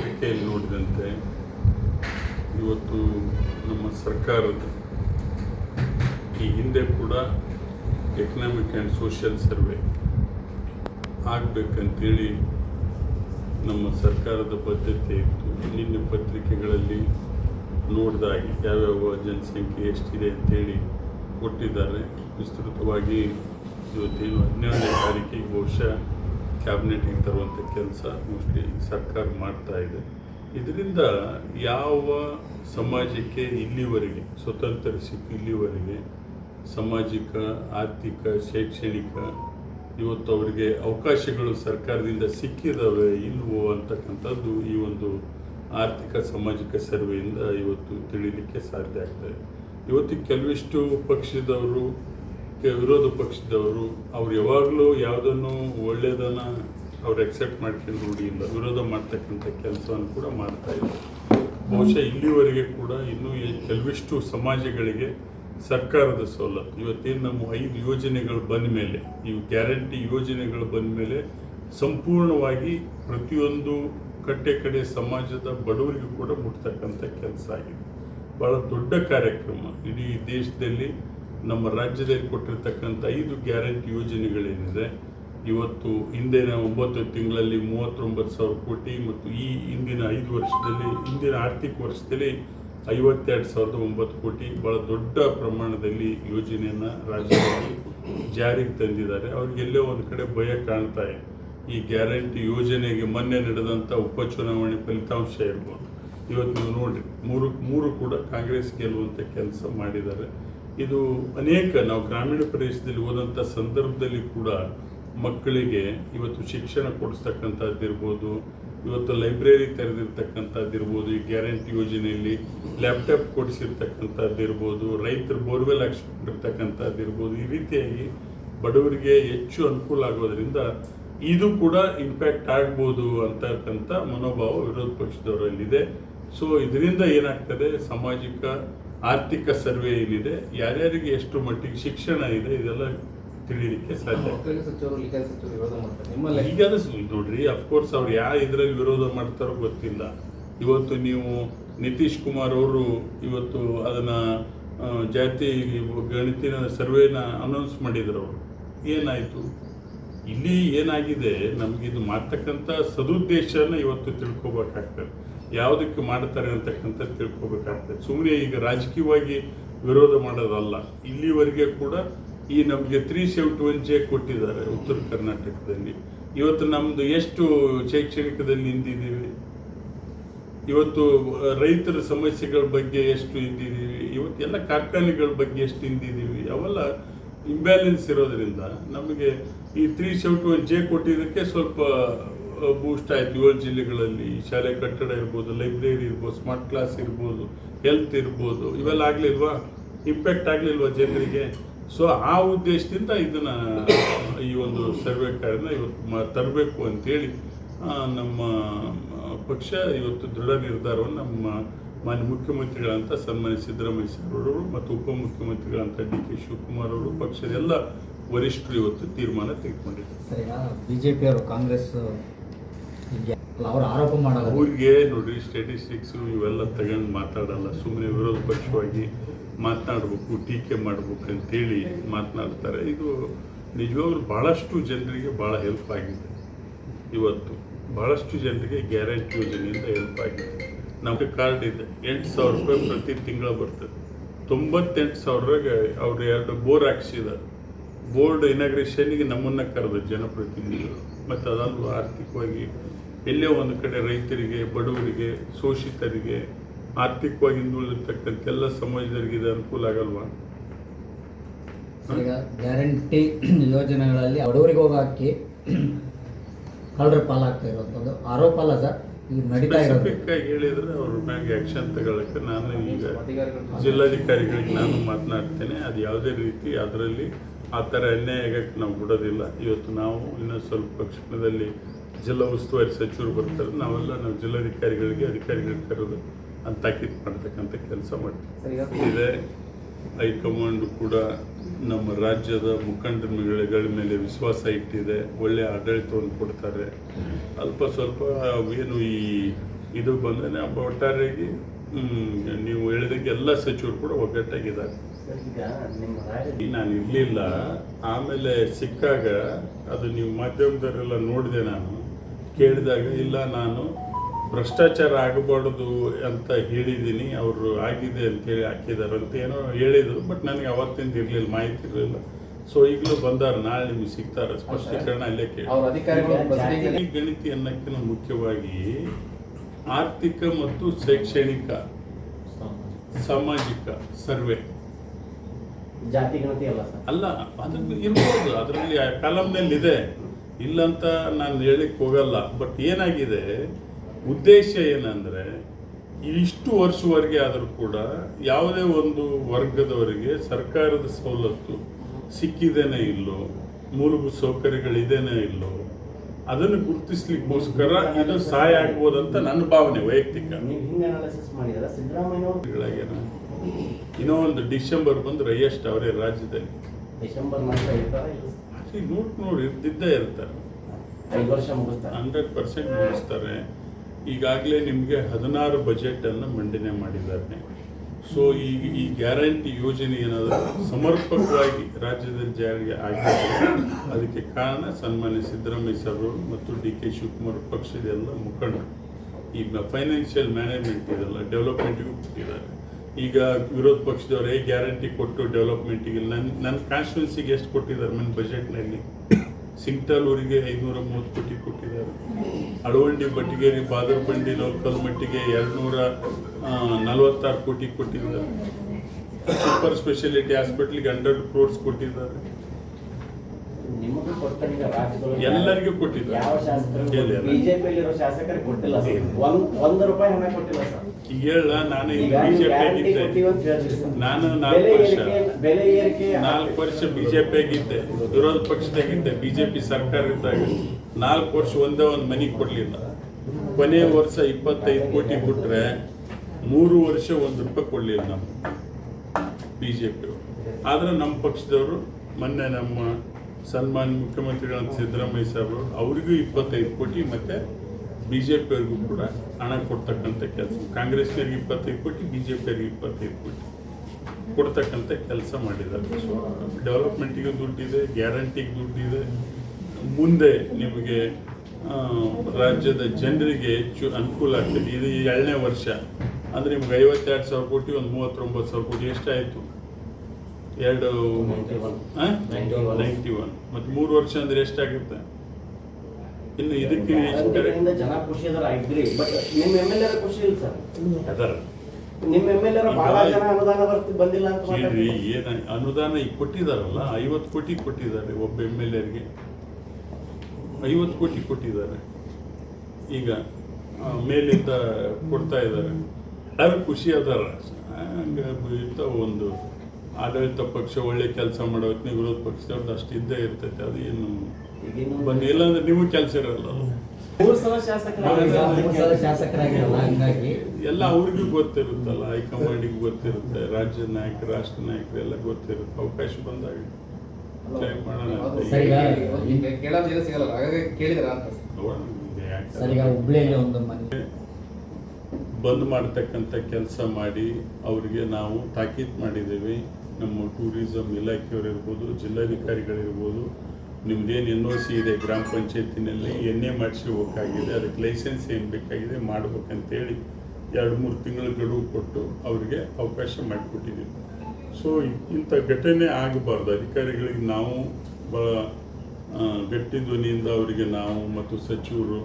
ಪತ್ರಿಕೆಯಲ್ಲಿ ನೋಡಿದಂತೆ ಇವತ್ತು ನಮ್ಮ ಸರ್ಕಾರದ ಈ ಹಿಂದೆ ಕೂಡ ಎಕನಾಮಿಕ್ ಆ್ಯಂಡ್ ಸೋಷಿಯಲ್ ಸರ್ವೆ ಆಗಬೇಕಂತೇಳಿ ನಮ್ಮ ಸರ್ಕಾರದ ಬದ್ಧತೆ ಇತ್ತು. ನಿನ್ನೆ ಪತ್ರಿಕೆಗಳಲ್ಲಿ ನೋಡಿದಾಗೆ ಯಾವ್ಯಾವ ಜನಸಂಖ್ಯೆ ಎಷ್ಟಿದೆ ಅಂತೇಳಿ ಕೊಟ್ಟಿದ್ದಾರೆ. ವಿಸ್ತೃತವಾಗಿ ಇವತ್ತೇನು ಹದಿನೇಳನೇ ತಾರೀಕಿಗೆ ಬಹುಶಃ ಕ್ಯಾಬಿನೆಟಿಗೆ ತರುವಂಥ ಕೆಲಸ ಮೋಸ್ಟ್ಲಿ ಸರ್ಕಾರ ಮಾಡ್ತಾ ಇದೆ. ಇದರಿಂದ ಯಾವ ಸಮಾಜಕ್ಕೆ ಇಲ್ಲಿವರೆಗೆ, ಸ್ವತಂತ್ರ ಸಿಕ್ಕ ಇಲ್ಲಿವರೆಗೆ ಸಾಮಾಜಿಕ, ಆರ್ಥಿಕ, ಶೈಕ್ಷಣಿಕ ಇವತ್ತು ಅವರಿಗೆ ಅವಕಾಶಗಳು ಸರ್ಕಾರದಿಂದ ಸಿಕ್ಕಿದಾವೆ ಇಲ್ವೋ ಅಂತಕ್ಕಂಥದ್ದು ಈ ಒಂದು ಆರ್ಥಿಕ, ಸಾಮಾಜಿಕ ಸರ್ವೆಯಿಂದ ಇವತ್ತು ತಿಳಿಲಿಕ್ಕೆ ಸಾಧ್ಯ ಆಗ್ತದೆ ಇವತ್ತು ಕೆಲವಿಷ್ಟು ಪಕ್ಷದವರು ವಿರೋಧ ಪಕ್ಷದವರು ಅವ್ರು ಯಾವಾಗಲೂ ಯಾವುದನ್ನು ಒಳ್ಳೆಯದನ್ನು ಅವ್ರು ಎಕ್ಸೆಪ್ಟ್ ಮಾಡ್ಕೊಂಡು ರೂಢಿಯಿಂದ ವಿರೋಧ ಮಾಡ್ತಕ್ಕಂಥ ಕೆಲಸವನ್ನು ಕೂಡ ಮಾಡ್ತಾ ಇದ್ದಾರೆ ಬಹುಶಃ ಇಲ್ಲಿವರೆಗೆ ಕೂಡ ಇನ್ನೂ ಕೆಲವಿಷ್ಟು ಸಮಾಜಗಳಿಗೆ ಸರ್ಕಾರದ ಸವಲತ್ತು. ಇವತ್ತೇನು ನಮ್ಮ ಐದು ಯೋಜನೆಗಳು ಬಂದ ಮೇಲೆ ಇವು ಗ್ಯಾರಂಟಿ ಯೋಜನೆಗಳು ಬಂದ ಮೇಲೆ ಸಂಪೂರ್ಣವಾಗಿ ಪ್ರತಿಯೊಂದು ಕಟ್ಟೆ ಕಡೆ ಸಮಾಜದ ಬಡವರಿಗೂ ಕೂಡ ಮುಟ್ತಕ್ಕಂಥ ಕೆಲಸ ಆಗಿದೆ. ಭಾಳ ದೊಡ್ಡ ಕಾರ್ಯಕ್ರಮ. ಇಡೀ ದೇಶದಲ್ಲಿ ನಮ್ಮ ರಾಜ್ಯದಲ್ಲಿ ಕೊಟ್ಟಿರ್ತಕ್ಕಂಥ ಐದು ಗ್ಯಾರಂಟಿ ಯೋಜನೆಗಳೇನಿದೆ, ಇವತ್ತು ಹಿಂದಿನ ಒಂಬತ್ತು ತಿಂಗಳಲ್ಲಿ ಮೂವತ್ತೊಂಬತ್ತು ಸಾವಿರ ಕೋಟಿ ಮತ್ತು ಈ ಹಿಂದಿನ ಐದು ವರ್ಷದಲ್ಲಿ, ಹಿಂದಿನ ಆರ್ಥಿಕ ವರ್ಷದಲ್ಲಿ ಐವತ್ತೆರಡು ಸಾವಿರದ ಒಂಬತ್ತು ಕೋಟಿ ಭಾಳ ದೊಡ್ಡ ಪ್ರಮಾಣದಲ್ಲಿ ಯೋಜನೆಯನ್ನು ರಾಜ್ಯದಲ್ಲಿ ಜಾರಿಗೆ ತಂದಿದ್ದಾರೆ. ಅವ್ರಿಗೆಲ್ಲೋ ಒಂದು ಕಡೆ ಭಯ ಕಾಣ್ತಾ ಇದೆ. ಈ ಗ್ಯಾರಂಟಿ ಯೋಜನೆಗೆ ಮೊನ್ನೆ ನಡೆದಂಥ ಉಪಚುನಾವಣೆ ಫಲಿತಾಂಶ ಇರ್ಬೋದು. ಇವತ್ತು ನೀವು ನೋಡಿರಿ, ಮೂರು ಮೂರು ಕೂಡ ಕಾಂಗ್ರೆಸ್ ಗೆಲ್ಲುವಂಥ ಕೆಲಸ ಮಾಡಿದ್ದಾರೆ. ಇದು ಅನೇಕ ನಾವು ಗ್ರಾಮೀಣ ಪ್ರದೇಶದಲ್ಲಿ ಹೋದಂಥ ಸಂದರ್ಭದಲ್ಲಿ ಕೂಡ ಮಕ್ಕಳಿಗೆ ಇವತ್ತು ಶಿಕ್ಷಣ ಕೊಡಿಸ್ತಕ್ಕಂಥದ್ದಿರ್ಬೋದು ಇವತ್ತು ಲೈಬ್ರರಿ ತೆರೆದಿರ್ತಕ್ಕಂಥದ್ದಿರ್ಬೋದು ಈ ಗ್ಯಾರಂಟಿ ಯೋಜನೆಯಲ್ಲಿ ಲ್ಯಾಪ್ಟಾಪ್ ಕೊಡಿಸಿರ್ತಕ್ಕಂಥದ್ದಿರ್ಬೋದು ರೈತರು ಬೋರ್ವೆಲ್ ಹಾಕ್ಸಿಕೊಂಡಿರ್ತಕ್ಕಂಥದ್ದಿರ್ಬೋದು ಈ ರೀತಿಯಾಗಿ ಬಡವರಿಗೆ ಹೆಚ್ಚು ಅನುಕೂಲ ಆಗೋದ್ರಿಂದ ಇದು ಕೂಡ ಇಂಪ್ಯಾಕ್ಟ್ ಆಗ್ಬೋದು ಅಂತಕ್ಕಂಥ ಮನೋಭಾವ ವಿರೋಧ ಪಕ್ಷದವರಲ್ಲಿದೆ. ಸೊ ಇದರಿಂದ ಏನಾಗ್ತದೆ? ಸಾಮಾಜಿಕ ಆರ್ಥಿಕ ಸರ್ವೆ ಏನಿದೆ ಯಾರ್ಯಾರಿಗೆ ಎಷ್ಟು ಮಟ್ಟಿಗೆ ಶಿಕ್ಷಣ ಇದೆ ಇದೆಲ್ಲ ತಿಳಿಲಿಕ್ಕೆ ಸಾಧ್ಯ. ಈಗ ನೋಡ್ರಿ ಅಫ್ಕೋರ್ಸ್ ಅವ್ರು ಯಾವ ಇದ್ರಲ್ಲಿ ವಿರೋಧ ಮಾಡ್ತಾರೋ ಗೊತ್ತಿಲ್ಲ. ಇವತ್ತು ನೀವು ನಿತೀಶ್ ಕುಮಾರ್ ಅವರು ಇವತ್ತು ಅದನ್ನ ಜಾತಿ ಗಣಿತಿನ ಸರ್ವೇನ ಅನೌನ್ಸ್ ಮಾಡಿದ್ರು ಅವರು. ಏನಾಯಿತು? ಇಲ್ಲಿ ಏನಾಗಿದೆ? ನಮಗಿದು ಮಾಡ್ತಕ್ಕಂಥ ಸದುದ್ದೇಶನ ಇವತ್ತು ತಿಳ್ಕೊಬೇಕಾಗ್ತದೆ. ಯಾವುದಕ್ಕೆ ಮಾಡ್ತಾರೆ ಅಂತಕ್ಕಂಥ ತಿಳ್ಕೊಬೇಕಾಗ್ತದೆ. ಸುಮ್ಮನೆ ಈಗ ರಾಜಕೀಯವಾಗಿ ವಿರೋಧ ಮಾಡೋದಲ್ಲ. ಇಲ್ಲಿವರೆಗೆ ಕೂಡ ಈ ನಮಗೆ ತ್ರೀ ಸೆವೆಂಟಿ ಒನ್ ಜೆ ಕೊಟ್ಟಿದ್ದಾರೆ ಉತ್ತರ ಕರ್ನಾಟಕದಲ್ಲಿ. ಇವತ್ತು ನಮ್ಮದು ಎಷ್ಟು ಶೈಕ್ಷಣಿಕದಲ್ಲಿ ನಿಂತಿದ್ದೀವಿ ಇವತ್ತು ರೈತರ ಸಮಸ್ಯೆಗಳ ಬಗ್ಗೆ ಎಷ್ಟು ಹಿಂದಿದ್ದೀವಿ ಇವತ್ತೆಲ್ಲ ಕಾರ್ಖಾನೆಗಳ ಬಗ್ಗೆ ಎಷ್ಟು ಹಿಂದಿದ್ದೀವಿ ಅವೆಲ್ಲ ಇಂಬ್ಯಾಲೆನ್ಸ್ ಇರೋದ್ರಿಂದ ನಮಗೆ ಈ ತ್ರೀ ಸೆವೆಂಟಿ ಒನ್ ಜೆ ಕೊಟ್ಟಿದ್ದಕ್ಕೆ ಸ್ವಲ್ಪ ಬೂಸ್ಟ್ ಆಯಿತು. ಏಳು ಜಿಲ್ಲೆಗಳಲ್ಲಿ ಶಾಲೆ ಕಟ್ಟಡ ಇರ್ಬೋದು ಲೈಬ್ರರಿ ಇರ್ಬೋದು ಸ್ಮಾರ್ಟ್ ಕ್ಲಾಸ್ ಇರ್ಬೋದು ಹೆಲ್ತ್ ಇರ್ಬೋದು, ಇವೆಲ್ಲ ಆಗಲಿಲ್ವಾ? ಇಂಪ್ಯಾಕ್ಟ್ ಆಗಲಿಲ್ವಾ ಜನರಿಗೆ? ಸೊ ಆ ಉದ್ದೇಶದಿಂದ ಇದನ್ನು, ಈ ಒಂದು ಸರ್ವೆ ಕಾರ್ಯನ ಇವತ್ತು ತರಬೇಕು ಅಂತೇಳಿ ನಮ್ಮ ಪಕ್ಷ ಇವತ್ತು ದೃಢ ನಿರ್ಧಾರವನ್ನು ನಮ್ಮ ಮಾನ್ಯ ಮುಖ್ಯಮಂತ್ರಿಗಳಂತ ಸನ್ಮಾನ್ಯ ಸಿದ್ದರಾಮಯ್ಯ ಅವರು ಮತ್ತು ಉಪಮುಖ್ಯಮಂತ್ರಿಗಳಂತ ಡಿ ಕೆ ಶಿವಕುಮಾರ್ ಅವರು ಪಕ್ಷದ ಎಲ್ಲ ವರಿಷ್ಠರು ಇವತ್ತು ತೀರ್ಮಾನ ತೆಗೆದುಕೊಂಡಿದ್ದಾರೆ. ಕಾಂಗ್ರೆಸ್ ಅವರು ಆರೋಪ ಮಾಡೋದು ಅವ್ರಿಗೆ ನೋಡ್ರಿ ಸ್ಟ್ಯಾಟಿಸ್ಟಿಕ್ಸು ಇವೆಲ್ಲ ತಗೊಂಡು ಮಾತಾಡಲ್ಲ. ಸುಮ್ಮನೆ ವಿರೋಧ ಪಕ್ಷವಾಗಿ ಮಾತನಾಡಬೇಕು ಟೀಕೆ ಮಾಡಬೇಕು ಅಂತೇಳಿ ಮಾತನಾಡ್ತಾರೆ. ಇದು ನಿಜವಾಗ್ಲೂ ಭಾಳಷ್ಟು ಜನರಿಗೆ ಭಾಳ ಹೆಲ್ಪ್ ಆಗಿದೆ. ಇವತ್ತು ಭಾಳಷ್ಟು ಜನರಿಗೆ ಗ್ಯಾರಂಟಿ ಯೋಜನೆಯಿಂದ ಹೆಲ್ಪ್ ಆಗಿದೆ. ನಮಗೆ ಕಾರ್ಡ್ ಇದೆ. ಎಂಟು ಸಾವಿರ ರೂಪಾಯಿ ಪ್ರತಿ ತಿಂಗಳು ಬರ್ತದೆ. ತೊಂಬತ್ತೆಂಟು ಸಾವಿರದಾಗ ಅವ್ರು ಎರಡು ಬೋರ್ ಹಾಕ್ಸಿದ್ದಾರೆ ಬೋರ್ಡ್ ಇನಾಗ್ರೇಷನ್ಗೆ ನಮ್ಮನ್ನು ಕರೆದ ಜನಪ್ರತಿನಿಧಿಗಳು. ಮತ್ತು ಅದಲ್ಲೂ ಆರ್ಥಿಕವಾಗಿ ಎಲ್ಲೇ ಒಂದು ಕಡೆ ರೈತರಿಗೆ, ಬಡವರಿಗೆ, ಶೋಷಿತರಿಗೆ ಆರ್ಥಿಕವಾಗಿ ಹಿಂದುಳಿದಿರ್ತಕ್ಕಂಥ ಎಲ್ಲ ಸಮಾಜದವರಿಗೆ ಇದು ಅನುಕೂಲ ಆಗಲ್ವಾ? ಗ್ಯಾರಂಟಿ ಯೋಜನೆಗಳಲ್ಲಿ ಬಡವರಿಗೆ ಹೋಗಿ ಹಾಕಿ ಕಳ್ಳರ ಪಾಲಾಗ್ತಾ ಇರೋಂಥದ್ದು ಆರೋಪ ಅಲ್ಲ ಸರ್. ಈಗ ನಡೀತಾ ಇರೋದು. ಸ್ಪೆಸಿಫಿಕ್ ಹೇಳಿದ್ರೆ ಅವ್ರ ಮ್ಯಾಗೆ ಆಕ್ಷನ್ ತಗೊಳಕ್ಕೆ ನಾನು ಈಗ ಜಿಲ್ಲಾಧಿಕಾರಿಗಳಿಗೆ ನಾನು ಮಾತನಾಡ್ತೇನೆ. ಅದು ಯಾವುದೇ ರೀತಿ ಅದರಲ್ಲಿ ಆ ಥರ ಅನ್ಯಾಯ ಆಗಕ್ಕೆ ನಾವು ಬಿಡೋದಿಲ್ಲ. ಇವತ್ತು ನಾವು ಇನ್ನೂ ಸ್ವಲ್ಪ ಕ್ಷಣದಲ್ಲಿ ಜಿಲ್ಲಾ ಉಸ್ತುವಾರಿ ಸಚಿವರು ಬರ್ತಾರೆ. ನಾವೆಲ್ಲ ನಾವು ಜಿಲ್ಲಾಧಿಕಾರಿಗಳಿಗೆ ಅಧಿಕಾರಿಗಳಿಗೆ ಕರೆದು ಅಂತ ತಾಕೀತು ಮಾಡ್ತಕ್ಕಂಥ ಕೆಲಸ ಮಾಡ್ತೀವಿ. ಇದೆ ಹೈಕಮಾಂಡ್ ಕೂಡ ನಮ್ಮ ರಾಜ್ಯದ ಮುಖಂಡರುಗಳ ಮೇಲೆ ವಿಶ್ವಾಸ ಇಟ್ಟಿದೆ. ಒಳ್ಳೆಯ ಆಡಳಿತವನ್ನು ಕೊಡ್ತಾರೆ. ಅಲ್ಪ ಸ್ವಲ್ಪ ಏನು ಈ ಇದು ಬಂದರೆ ಒಟ್ಟಾರೆಯಾಗಿ ನೀವು ಹೇಳಿದಂಗೆ ಎಲ್ಲ ಸಚಿವರು ಕೂಡ ಒಗ್ಗಟ್ಟಾಗಿದ್ದಾರೆ. ನಾನು ಇರಲಿಲ್ಲ. ಆಮೇಲೆ ಸಿಕ್ಕಾಗ ಅದು ನೀವು ಮಾಧ್ಯಮದವರೆಲ್ಲ ನೋಡಿದೆ ನಾನು. ಕೇಳಿದಾಗ ಇಲ್ಲ ನಾನು. ಭ್ರಷ್ಟಾಚಾರ ಆಗಬಾರ್ದು ಅಂತ ಹೇಳಿದ್ದೀನಿ. ಅವರು ಆಗಿದೆ ಅಂತೇಳಿ ಹಾಕಿದ್ದಾರೆ ಅಂತ ಏನೋ ಹೇಳಿದರು ಬಟ್ ನನಗೆ ಅವತ್ತಿಂದ ಇರಲಿಲ್ಲ ಮಾಹಿತಿ ಇರಲಿಲ್ಲ. ಸೊ ಈಗಲೂ ಬಂದಾರ ನಾಳೆ ನಿಮಗೆ ಸಿಗ್ತಾರೆ. ಸ್ಪಷ್ಟೀಕರಣ ಅಲ್ಲೇ ಕೇಳಿ. ಗಣಿತಿ ಅನ್ನೋಕ್ಕಿಂತ ಮುಖ್ಯವಾಗಿ ಆರ್ಥಿಕ ಮತ್ತು ಶೈಕ್ಷಣಿಕ ಸಾಮಾಜಿಕ ಸರ್ವೆ. ಜಾತಿ ಗಣತಿ ಅಲ್ಲ ಅಲ್ಲ ಅದು ಇರ್ಬೋದು. ಅದರಲ್ಲಿ ಕಾಲಮ್ನಲ್ಲಿ ಇದೆ. ಇಲ್ಲಂತ ನಾನು ಹೇಳಕ್ ಹೋಗಲ್ಲ. ಬಟ್ ಏನಾಗಿದೆ ಉದ್ದೇಶ ಏನಂದರೆ ಇಷ್ಟು ವರ್ಷವರೆಗೆ ಆದರೂ ಕೂಡ ಯಾವುದೇ ಒಂದು ವರ್ಗದವರಿಗೆ ಸರ್ಕಾರದ ಸವಲತ್ತು ಸಿಕ್ಕಿದೇನೆ ಇಲ್ಲೋ ಮೂಲಭೂತ ಸೌಕರ್ಯಗಳಿದೇನೆ ಇಲ್ಲೋ ಅದನ್ನು ಗುರುತಿಸ್ಲಿಕ್ಕೋಸ್ಕರ ಇದು ಸಹಾಯ ಆಗ್ಬೋದಂತ ನನ್ನ ಭಾವನೆ ವೈಯಕ್ತಿಕ. ಇನ್ನೂ ಒಂದು ಡಿಸೆಂಬರ್ ಬಂದ್ರೆ ಎಷ್ಟು ಅವರೇ ರಾಜ್ಯದಲ್ಲಿ. ಅದೇ ನೋಡ್ ನೋಡಿ ಇದ್ದಿದ್ದೇ ಇರ್ತಾರೆ. ಹಂಡ್ರೆಡ್ ಪರ್ಸೆಂಟ್ ಮುಗಿಸ್ತಾರೆ. ಈಗಾಗಲೇ ನಿಮಗೆ ಹದಿನಾರು ಬಜೆಟನ್ನು ಮಂಡನೆ ಮಾಡಿದ್ದಾರೆ. ಸೊ ಈಗ ಈ ಗ್ಯಾರಂಟಿ ಯೋಜನೆ ಏನಾದರೂ ಸಮರ್ಪಕವಾಗಿ ರಾಜ್ಯದಲ್ಲಿ ಜಾರಿಗೆ ಆಗಿದೆ ಅದಕ್ಕೆ ಕಾರಣ ಸನ್ಮಾನ್ಯ ಸಿದ್ದರಾಮಯ್ಯ ಮತ್ತು ಡಿ ಕೆ ಶಿವಕುಮಾರ್ ಪಕ್ಷದ ಎಲ್ಲ ಮುಖಂಡರು. ಈಗ ಫೈನಾನ್ಷಿಯಲ್ ಮ್ಯಾನೇಜ್ಮೆಂಟ್ ಇದೆಲ್ಲ ಡೆವಲಪ್ಮೆಂಟಿಗೂ ಕೊಟ್ಟಿದ್ದಾರೆ. ಈಗ ವಿರೋಧ ಪಕ್ಷದವರೇ ಗ್ಯಾರಂಟಿ ಕೊಟ್ಟು ಡೆವಲಪ್ಮೆಂಟಿಗೆ ನನ್ನ ನನ್ನ ಕಾನ್ಸ್ಟಿಟ್ಯೂನ್ಸಿಗೆ ಎಷ್ಟು ಕೊಟ್ಟಿದ್ದಾರೆ ನನ್ನ ಬಜೆಟ್ನಲ್ಲಿ ಸಿಂಗ್ಟಲ್ ಊರಿಗೆ ಐನೂರ ಮೂವತ್ತು ಕೋಟಿ ಕೊಟ್ಟಿದ್ದಾರೆ. ಅಳವಂಡಿ ಬಟ್ಟಿಗೇರಿ ಬಾದರಬಂಡಿ ಲೋಕಲ್ ಮಟ್ಟಿಗೆ ಎರಡುನೂರ ನಲವತ್ತಾರು ಕೋಟಿ ಕೊಟ್ಟಿದ್ದಾರೆ. ಸೂಪರ್ ಸ್ಪೆಷಾಲಿಟಿ ಹಾಸ್ಪಿಟ್ಲಿಗೆ ಹಂಡ್ರೆಡ್ ಕ್ರೋರ್ಸ್ ಕೊಟ್ಟಿದ್ದಾರೆ ನಿಮಗೂ ಕೊಡ್ತಾರೆ ಈಗ ರಾಜ್ಯದೊಳಗೆ ಎಲ್ಲರಿಗೂ ಕೊಟ್ಟಿದ್ದಾರೆ. ಯಾವ ಶಾಸಕರು? ಬಿಜೆಪಿಯಲ್ಲಿರೋ ಶಾಸಕರಿಗೆ ಕೊಟ್ಟಿಲ್ಲ ಸರ್. ಒಂದ್ ಒಂದು ರೂಪಾಯಿ ಹಣ ಕೊಟ್ಟಿಲ್ಲ ಸರ್. ಈಗ ಹೇಳ ನಾನು ಈಗ ಬಿಜೆಪಿ ನಾನು ನಾಲ್ಕು ವರ್ಷ ಬೆಲೆ ಏರಿಕೆ ನಾಲ್ಕು ವರ್ಷ ಬಿಜೆಪಿ ಆಗಿದ್ದೆ ವಿರೋಧ ಪಕ್ಷದಾಗಿದ್ದೆ ಬಿಜೆಪಿ ಸರ್ಕಾರ ಇದ್ದಾಗ ನಾಲ್ಕು ವರ್ಷ ಒಂದೇ ಒಂದು ಮನೆ ಕೊಡ್ಲಿಲ್ಲ. ಕೊನೆ ವರ್ಷ ಇಪ್ಪತ್ತೈದು ಕೋಟಿ ಕೊಟ್ರೆ ಮೂರು ವರ್ಷ ಒಂದು ರೂಪಾಯಿ ಕೊಡ್ಲಿಲ್ಲ ನಾವು ಬಿಜೆಪಿ ಆದ್ರೆ ನಮ್ಮ ಪಕ್ಷದವರು ಮೊನ್ನೆ ನಮ್ಮ ಸನ್ಮಾನ್ಯ ಮುಖ್ಯಮಂತ್ರಿಗಳಂತ ಸಿದ್ದರಾಮಯ್ಯ ಸಾಹೇಬರು, ಅವರಿಗೂ ಇಪ್ಪತ್ತೈದು ಕೋಟಿ ಮತ್ತು ಬಿ ಜೆ ಪಿಯವರಿಗೂ ಕೂಡ ಹಣ ಕೊಡ್ತಕ್ಕಂಥ ಕೆಲಸ. ಕಾಂಗ್ರೆಸ್ನವ್ರಿಗೆ ಇಪ್ಪತ್ತೈದು ಕೋಟಿ ಬಿ ಜೆ ಪಿಯವ್ರಿಗೆ ಇಪ್ಪತ್ತೈದು ಕೋಟಿ ಕೊಡ್ತಕ್ಕಂಥ ಕೆಲಸ ಮಾಡಿದ್ದಾರೆ. ಸೊ ಡೆವಲಪ್ಮೆಂಟಿಗೆ ದುಡ್ಡಿದೆ ಗ್ಯಾರಂಟಿಗೆ ದುಡ್ಡಿದೆ. ಮುಂದೆ ನಿಮಗೆ ರಾಜ್ಯದ ಜನರಿಗೆ ಹೆಚ್ಚು ಅನುಕೂಲ ಆಗ್ತದೆ. ಇದು ಈ ಎರಡನೇ ವರ್ಷ. ಅಂದರೆ ನಿಮ್ಗೆ ಐವತ್ತೆರಡು ಸಾವಿರ ಕೋಟಿ, ಒಂದು ಮೂವತ್ತೊಂಬತ್ತು ಸಾವಿರ ಕೋಟಿ ಎಷ್ಟಾಯಿತು? ಎರಡು 91. ನೈಂಟಿ ಒನ್ ಮತ್ತು ಮೂರು ವರ್ಷ ಅಂದರೆ ಎಷ್ಟಾಗುತ್ತೆ? ಇನ್ನು ಇದಕ್ಕೆ ಜನ ಖುಷಿ ಅದಾರ ಐತ್ರಿ ಬಟ್ ನಿಮ್ಮ ಎಂ ಎಲ್ ಎರ ಖುಷಿ ಇಲ್ಲ ಸರ್. ಅದರ ನಿಮ್ಮ ಎಂ ಎಲ್ ಎರ ಬಹಳ ಜನ ಅನುದಾನ ಬರ್ತಿ ಬಂದಿಲ್ಲ ಅಂತ ಕೇಳ್ರಿ. ಏನು ಅನುದಾನ ಈಗ ಕೊಟ್ಟಿದಾರಲ್ಲ ಐವತ್ತು ಕೋಟಿ ಕೊಟ್ಟಿದ್ದಾರೆ ಒಬ್ಬ ಎಂ ಎಲ್ ಎರ್ಗೆ ಐವತ್ತು ಕೋಟಿ ಕೊಟ್ಟಿದ್ದಾರೆ. ಈಗ ಮೇಲಿಂದ ಕೊಡ್ತಾ ಇದ್ದಾರೆ. ಯಾರು ಖುಷಿ ಅದಾರ? ಹಂಗೆ ಇಂಥ ಒಂದು ಆಡಳಿತ ಪಕ್ಷ ಒಳ್ಳೆ ಕೆಲಸ ಮಾಡೋ ಹೊತ್ತಿನ ವಿರೋಧ ಪಕ್ಷದವ್ರದ್ದು ಅಷ್ಟು ಇದ್ದೇ ಇರ್ತೈತೆ ಅದು ಏನು ಬನ್ನಿ ಇಲ್ಲಾಂದ್ರೆ ನೀವು ಕೆಲಸ ಇರಲ್ಲ. ಎಲ್ಲ ಅವ್ರಿಗೂ ಗೊತ್ತಿರುತ್ತಲ್ಲ ಹೈಕಮಾಂಡಿಗೆ ಗೊತ್ತಿರುತ್ತೆ ರಾಜ್ಯ ನಾಯಕ ರಾಷ್ಟ್ರ ನಾಯಕರು ಎಲ್ಲ ಗೊತ್ತಿರುತ್ತೆ ಅವಕಾಶ ಬಂದಾಗ ಕೇಳಿದ್ರ ಅಂತ. ನೋಡೋಣ ಇದು ಯಾಕೆ ಸರ್ ಈಗ ಹುಬ್ಳಿಯಲ್ಲಿ ಒಂದು ಮನೆ ಬಂದ್ ಮಾಡ್ತಕ್ಕಂಥ ಕೆಲಸ ಮಾಡಿ ಅವರಿಗೆ ನಾವು ತಾಕೀತು ಮಾಡಿದ್ದೇವೆ. ನಮ್ಮ ಟೂರಿಸಂ ಇಲಾಖೆಯವರಿರ್ಬೋದು, ಜಿಲ್ಲಾಧಿಕಾರಿಗಳಿರ್ಬೋದು. ನಿಮ್ದೇನು ಎನ್ ಒ ಸಿ ಇದೆ, ಗ್ರಾಮ ಪಂಚಾಯತಿನಲ್ಲಿ ಎನ್ ಎ ಮಾಡಿಸಿ ಹೋಗಾಗಿದೆ ಅದಕ್ಕೆ ಲೈಸೆನ್ಸ್ ಏನು ಬೇಕಾಗಿದೆ ಮಾಡ್ಬೇಕಂತೇಳಿ ಎರಡು ಮೂರು ತಿಂಗಳ ಗಡುವು ಕೊಟ್ಟು ಅವರಿಗೆ ಅವಕಾಶ ಮಾಡಿಕೊಟ್ಟಿದ್ದೀವಿ. ಸೊ ಇಂಥ ಘಟನೆ ಆಗಬಾರ್ದು. ಅಧಿಕಾರಿಗಳಿಗೆ ನಾವು ಭಾಳ ಗಟ್ಟಿ ಧ್ವನಿಯಿಂದ ಅವರಿಗೆ ನಾವು ಮತ್ತು ಸಚಿವರು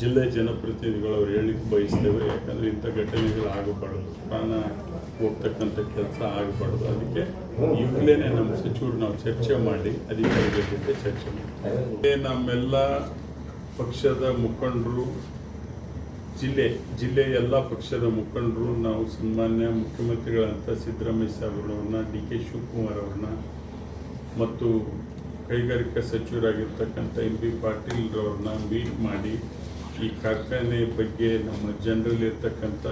ಜಿಲ್ಲೆ ಜನಪ್ರತಿನಿಧಿಗಳು ಅವ್ರು ಹೇಳಿಕ್ಕೆ ಬಯಸ್ತೇವೆ, ಯಾಕಂದರೆ ಇಂಥ ಘಟನೆಗಳು ಆಗಬಾರ್ದು. ಪ್ರಾಣ ಹೋಗ್ತಕ್ಕಂಥ ಕೆಲಸ ಆಗಬಾರ್ದು. ಅದಕ್ಕೆ ಈಗಲೇ ನಮ್ಮ ಸಚಿವರು ನಾವು ಚರ್ಚೆ ಮಾಡಿ, ಅಧಿಕಾರಿಗಳ ಜೊತೆ ಚರ್ಚೆ ಮಾಡಿ. ನಮ್ಮೆಲ್ಲ ಪಕ್ಷದ ಮುಖಂಡರು, ಜಿಲ್ಲೆ ಜಿಲ್ಲೆಯ ಎಲ್ಲ ಪಕ್ಷದ ಮುಖಂಡರು, ನಾವು ಸನ್ಮಾನ್ಯ ಮುಖ್ಯಮಂತ್ರಿಗಳಂತ ಸಿದ್ದರಾಮಯ್ಯ ಸಾಹೇಬ್ರವ್ರನ್ನ ಡಿ ಕೆ ಶಿವಕುಮಾರ್ ಅವ್ರನ್ನ, ಮತ್ತು ಕೈಗಾರಿಕಾ ಸಚಿವರಾಗಿರ್ತಕ್ಕಂಥ ಎಂ ಬಿ ಪಾಟೀಲ್ರವ್ರನ್ನ ಮೀಟ್ ಮಾಡಿ ಈ ಕಾರ್ಖಾನೆ ಬಗ್ಗೆ ನಮ್ಮ ಜನರಲ್ಲಿರ್ತಕ್ಕಂಥ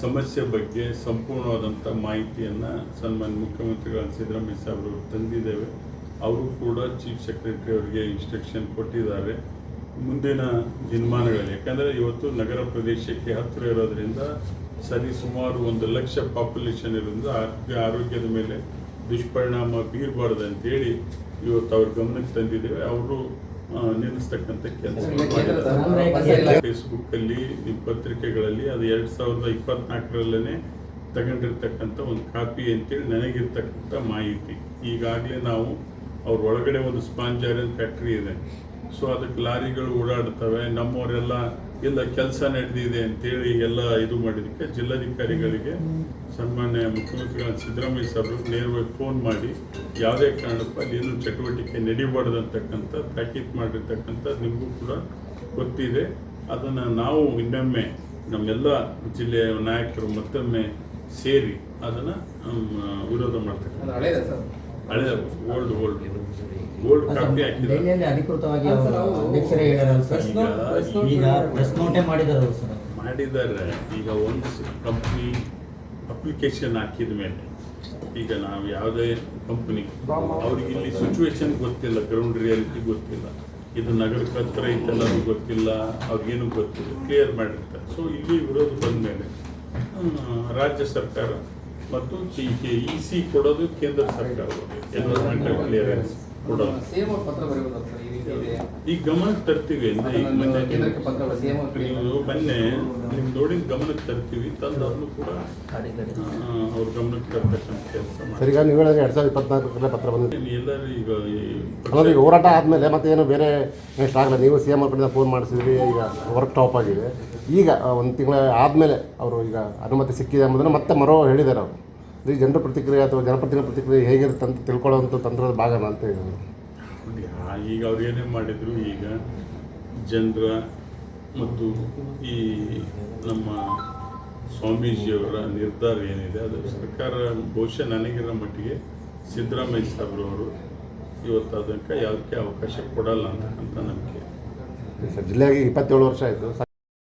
ಸಮಸ್ಯೆ ಬಗ್ಗೆ ಸಂಪೂರ್ಣವಾದಂಥ ಮಾಹಿತಿಯನ್ನು ಸನ್ಮಾನ್ಯ ಮುಖ್ಯಮಂತ್ರಿಗಳ ಸಿದ್ದರಾಮಯ್ಯ ಸಾಹೇಬರು ತಂದಿದ್ದೇವೆ. ಅವರು ಕೂಡ ಚೀಫ್ ಸೆಕ್ರೆಟರಿ ಅವರಿಗೆ ಇನ್ಸ್ಟ್ರಕ್ಷನ್ ಕೊಟ್ಟಿದ್ದಾರೆ. ಮುಂದಿನ ದಿನಮಾನಗಳಲ್ಲಿ. ಯಾಕಂದರೆ ಇವತ್ತು ನಗರ ಪ್ರದೇಶಕ್ಕೆ ಹತ್ತಿರ ಇರೋದ್ರಿಂದ ಸರಿ ಸುಮಾರು ಒಂದು ಲಕ್ಷ ಪಾಪ್ಯುಲೇಷನ್ ಇರೋದ್ರಿಂದ ಆರೋಗ್ಯ, ಆರೋಗ್ಯದ ಮೇಲೆ ದುಷ್ಪರಿಣಾಮ ಬೀರಬಾರ್ದು ಅಂತೇಳಿ ಇವತ್ತು ಅವ್ರ ಗಮನಕ್ಕೆ ತಂದಿದ್ದೇವೆ. ಅವರು ನಿಲ್ಲಿಸ್ತಕ್ಕಂಥ ಕೆಲಸ. ಫೇಸ್ಬುಕ್ಕಲ್ಲಿ ನಿಮ್ಮ ಪತ್ರಿಕೆಗಳಲ್ಲಿ ಅದು ಎರಡು ಸಾವಿರದ ಇಪ್ಪತ್ನಾಲ್ಕರಲ್ಲೇ ತಗೊಂಡಿರ್ತಕ್ಕಂಥ ಒಂದು ಕಾಪಿ ಅಂತೇಳಿ ನನಗಿರ್ತಕ್ಕಂಥ ಮಾಹಿತಿ ಈಗಾಗಲೇ ನಾವು ಅವ್ರ ಒಳಗಡೆ ಒಂದು ಸ್ಪಾಂಜ್ ಐರನ್ ಫ್ಯಾಕ್ಟ್ರಿ ಇದೆ ಸೊ ಅದಕ್ಕೆ ಲಾರಿಗಳು ಓಡಾಡ್ತವೆ ನಮ್ಮವರೆಲ್ಲ ಎಲ್ಲ ಕೆಲಸ ನಡೆದಿದೆ ಅಂತೇಳಿ ಎಲ್ಲ ಇದು ಮಾಡಿದಕ್ಕೆ ಜಿಲ್ಲಾಧಿಕಾರಿಗಳಿಗೆ ಸನ್ಮಾನ್ಯ ಮುಖ್ಯಮಂತ್ರಿಗಳ ಸಿದ್ದರಾಮಯ್ಯ ಸಾಹೇಬರು ನೇರವಾಗಿ ಫೋನ್ ಮಾಡಿ ಯಾವುದೇ ಕಾರಣಕ್ಕೂ ಚಟುವಟಿಕೆ ನಡೀಬಾರ್ದು ಅಂತಕ್ಕಂಥ, ತಾಕೀತ್ ಮಾಡಿರ್ತಕ್ಕಂಥ ನಿಮಗೂ ಕೂಡ ಗೊತ್ತಿದೆ. ಅದನ್ನು ನಾವು ಇನ್ನೊಮ್ಮೆ ನಮ್ಮೆಲ್ಲ ಜಿಲ್ಲೆಯ ನಾಯಕರು ಮತ್ತೊಮ್ಮೆ ಸೇರಿ ಅದನ್ನು ವಿರೋಧ ಮಾಡ್ತಕ್ಕಂಥ ಹಳೆಯ ಓಲ್ಡ್ ಓಲ್ಡ್ ಓಲ್ಡ್ ಕಾಪಿ ಹಾಕಿದ್ದಾರೆ. ದೆಹಲಿಯಲ್ಲಿ ಅಧಿಕೃತವಾಗಿ ಅವರು ಸರ್, ಅವ್ರು- ಅಧ್ಯಕ್ಷರೇ ಹೇಳಿರಲ್ಲ ಸರ್ ಈಗ ಪ್ರೆಸ್ ನೋಟೇ ಮಾಡಿದಾರಲ್ಲ ಸರ್. ಮಾಡಿದ್ದಾರೆ. ಈಗ ಒಂದು ಕಂಪ್ನಿ ಅಪ್ಲಿಕೇಶನ್ ಹಾಕಿದ ಮೇಲೆ ಈಗ ನಾವು ಯಾವುದೇ ಕಂಪ್ನಿ ಅವ್ರಿಗೆ ಇಲ್ಲಿ ಸಿಚುವೇಶನ್ ಗೊತ್ತಿಲ್ಲ ಗ್ರೌಂಡ್ ರಿಯಾಲಿಟಿ ಗೊತ್ತಿಲ್ಲ. ಇದು ನಗರ ಹತ್ರ ಇದೆಲ್ಲರೂ ಅದು ಗೊತ್ತಿಲ್ಲ ಅವ್ರಿಗೇನು ಗೊತ್ತಿಲ್ಲ ಕ್ಲಿಯರ್ ಮಾಡಿರ್ತಾರೆ. ಸೊ ಇಲ್ಲಿ ವಿರೋಧ ಬಂದ ಮೇಲೆ ರಾಜ್ಯ ಸರ್ಕಾರ ಮತ್ತು ಇ ಸಿ ಕೊಡೋದು ಕೇಂದ್ರ ಸರ್ಕಾರ ಎನ್ವೈರ್ಮೆಂಟಲ್ ಕ್ಲಿಯರೆನ್ಸ್ ಕೊಡೋದು. ಅವ್ರು ಈ ಈಗ ಗಮನಕ್ಕೆ ತರ್ತೀವಿ ನೀವು ಬನ್ನಿ ನಿಮ್ ನೋಡಿದ ಗಮನಕ್ಕೆ ತರ್ತೀವಿ ತಂದವ್ರನ್ನು ಕೂಡ ಆ, ಅವ್ರ ಗಮನಕ್ಕೆ ತರ್ತಕ್ಕಂಥ ಕೆಲಸ ಸರ್ ಈಗ ನೀವು ಹೇಳಿದ್ರೆ ಎರಡು ಸಾವಿರದ ಇಪ್ಪತ್ನಾಲ್ಕರಲ್ಲೇ ಪತ್ರ ಬಂದಿದೆ. ಎಲ್ಲರೂ ಈಗ ಈ ಅನ್ನೋದು ಈಗ ಹೋರಾಟ ಆದಮೇಲೆ ಮತ್ತೆ ಏನು ಬೇರೆ ನೆಕ್ಸ್ಟ್ ಆಗಲ್ಲ. ನೀವು ಸಿ ಎಂ ಕಡೆಯಿಂದ ಫೋನ್ ಮಾಡಿಸಿದ್ರಿ ಈಗ ವರ್ಕ್ ಟಾಪ್ ಆಗಿದೆ. ಈಗ ಒಂದು ತಿಂಗಳ ಆದಮೇಲೆ ಅವರು ಈಗ ಅನುಮತಿ ಸಿಕ್ಕಿದೆ ಅಂಬುದನ್ನು ಮತ್ತೆ ಮರೋ ಹೇಳಿದ್ದಾರೆ ಅವರು. ಜನರ ಪ್ರತಿಕ್ರಿಯೆ ಅಥವಾ ಜನಪ್ರತಿನಿಧಿ ಪ್ರತಿಕ್ರಿಯೆ ಹೇಗಿರುತ್ತೆ ಅಂತ ತಿಳ್ಕೊಳ್ಳೋವಂಥ ತಂತ್ರದ ಭಾಗನ ಅಂತ ಹೇಳಿದ್ರು. ನೋಡಿ, ಈಗ ಅವ್ರು ಏನೇ ಮಾಡಿದ್ರು ಈಗ ಜನರ ಮತ್ತು ಈ ನಮ್ಮ ಸ್ವಾಮೀಜಿಯವರ ನಿರ್ಧಾರ ಏನಿದೆ, ಅದು ಸರ್ಕಾರ ಬಹುಶಃ ನನಗಿರೋ ಮಟ್ಟಿಗೆ ಸಿದ್ದರಾಮಯ್ಯ ಸಾಬ್ರವರು ಇವತ್ತು ಅದಕ್ಕೆ ಯಾವುದಕ್ಕೆ ಅವಕಾಶ ಕೊಡಲ್ಲ ಅಂತಕ್ಕಂಥ ನಂಬಿಕೆ. ಜಿಲ್ಲೆಗೆ ಇಪ್ಪತ್ತೇಳು ವರ್ಷ ಆಯಿತು.